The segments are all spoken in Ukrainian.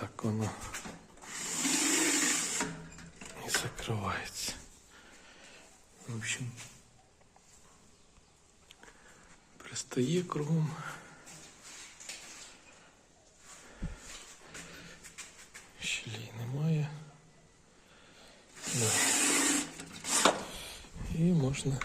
так воно і закривається. В общем, пристає кругом. Щелей немає. Да. І можна.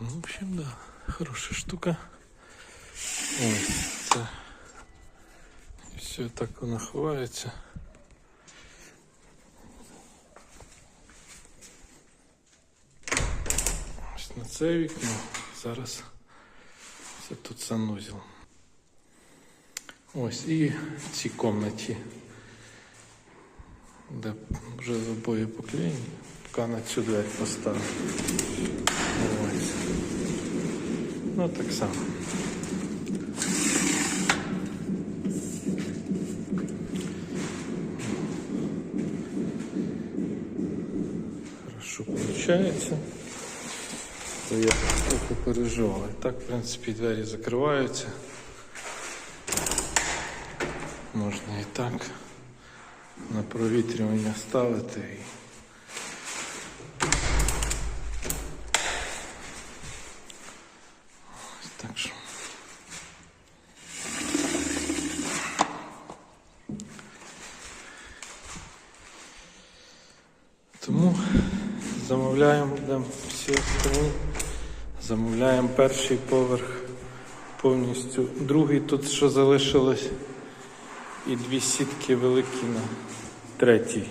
Ну, в общем, да, хорошая штука. Ось це. Все так воно ховається. Ось на це вікно. Зараз це тут санузел. Ось і в цій кімнаті, де вже обоє поклеєні, поки на цю двері поставив. Ну так само. Хорошо получается. То я трохи переживав. Так, в принципі, двері закриваються. Можна і так на провітрювання ставити. І... Ось Так що. Тому замовляємо будемо всі остальні. Замовляємо перший поверх повністю. Другий тут що залишилось. І дві сітки великі на третій